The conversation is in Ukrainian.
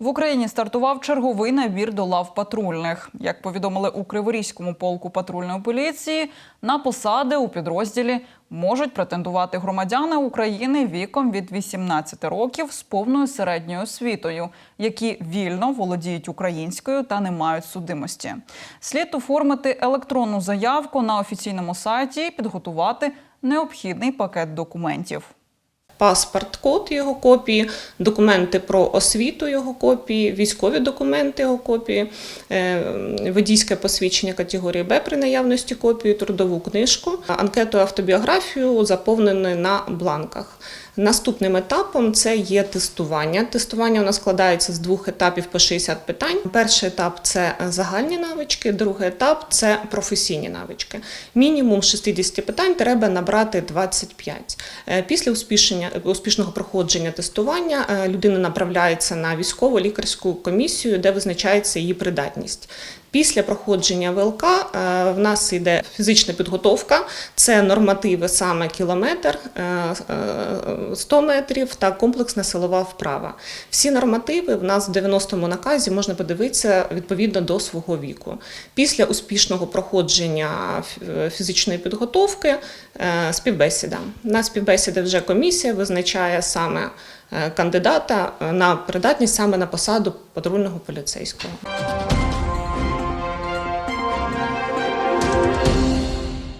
В Україні стартував черговий набір до лав патрульних. Як повідомили у Криворізькому полку патрульної поліції, на посади у підрозділі можуть претендувати громадяни України віком від 18 років з повною середньою освітою, які вільно володіють українською та не мають судимості. Слід оформити електронну заявку на офіційному сайті і підготувати необхідний пакет документів. Паспорт, код його копії, документи про освіту його копії, військові документи його копії, е, водійське посвідчення категорії Б при наявності копії, трудову книжку, анкету автобіографію заповнену на бланках. Наступним етапом це є тестування. Тестування у нас складається з двох етапів по 60 питань. Перший етап це загальні навички, другий етап це професійні навички. Мінімум 60 питань треба набрати 25. Е, Після успішення, успішного проходження тестування е, людина направляється на військово лікарську комісію, де визначається її придатність. Після проходження ВЛК е, в нас йде фізична підготовка, це нормативи саме кілометр, е, е, 100 метрів та комплексна силова вправа. Всі нормативи в нас в 90-му наказі можна подивитися відповідно до свого віку. Після успішного проходження фізичної підготовки е, співбесіда. На співбесіді вже комісія визначає саме е, кандидата е, на придатність саме на посаду патрульного поліцейського.